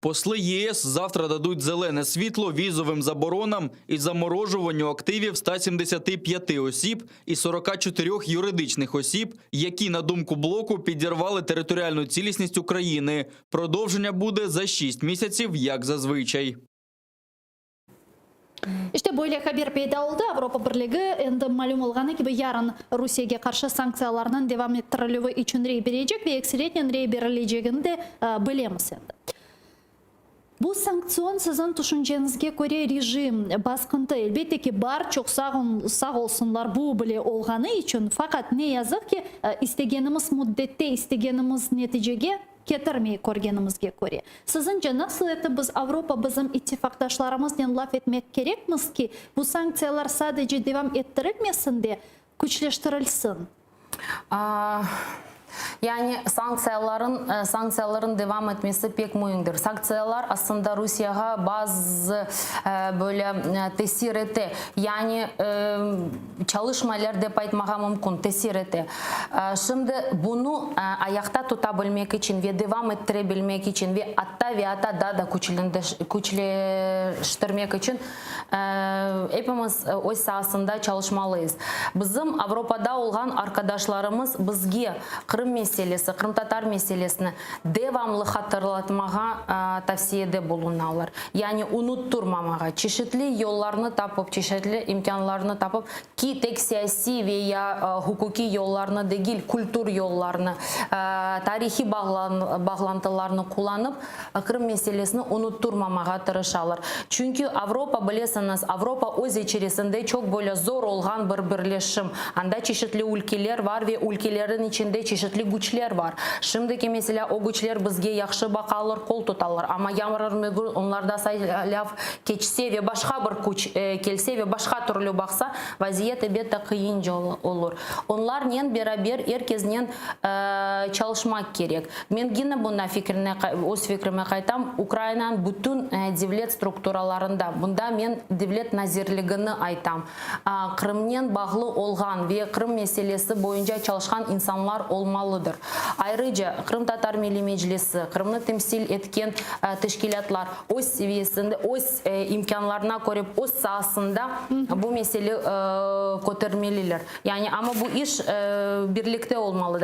Посли ЄС завтра дадуть зелене світло візовим заборонам і заморожуванню активів 175 осіб і 44 юридичних осіб, які на думку блоку підірвали територіальну цілісність України. Продовження буде за 6 місяців, як зазвичай. Иште бойле хабер пейда болды. Европа бірлігі енді мәлім олғаны кебі ярын Русияге қаршы санкцияларынан девам еттірілуі үшін рей бережек ве ексіретнен рей берілежегін де э, санкцион санкцион сіздің düşünceniңизге көре режим басқынты, әлбетте ке бар чоқ сағын сақ олсынлар бұл біле олғаны үшін фақат не язық ке, істегеніміз э, мұддетте, істегеніміз нәтижеге кетірмей көргенімізге көре сіздің жаңа әті біз европа біздің иттифақташларымыздан лаф етмек керекміз ке, бұл санкциялар садеже девам еттірілмесін де күчлештірілсін Yani sanksiyaların e, sanksiyaların devam etmesi pek mühimdir. Sanksiyalar aslında Rusya'ya bazı e, böyle e, tesir etti. Yani e, çalışmalar dep etmeye mümkün tesir etti. E, şimdi bunu e, ayakta tutabilmek için ve devam ettirebilmek için ve atta ve hatta daha da güçleştirmek için e, hepimiz o e, sahasında çalışmalıyız. Bizim Avrupa'da olan arkadaşlarımız bizge Kırım мәселесі қырым татар меселесіні девамлы хатырлаты маға ә, тәвсиеде болуына олар яғни йолларны тапып чешетлі имканларны тапып ки тек сиаси вея хукуки елларыны, дегіл культур йолларны тарихи бағлантыларыны бағлантыларны куланып қырым меселесіні ұнұттур мамаға тырышалар чүнки европа білесіңіз европа өз ечересінде чок более зор олған бір бірлешім анда чешетли үлкелер бар ве өлкелердің ичинде güçler var şimdiki mesela o güçler bizga yaxshi baqalar qo'l to'talar ammo yamrar onlarda saylav kechsa va boshqa bir kuch kelsa va boshqa turli baqsa vaziyat albatta qiyin olur onlar nen beraber erkeznen e, çalışmak керек мен гені бұна фикіріне өз фикіріме қайтам украинаның бүтін ә, девлет структураларында бұнда мен девлет назирлігіні айтам қырымнен бағлы олған ве қырым мәселесі бойынша çalışқан инсанлар олмалыдыр айрыжа қырым татар милли мәжлесі қырымны темсил еткен ә, тәшкилатлар өз севиесінде өз ә, имканларына көріп өз сасында бұл мәселе көтермелілер яғни ama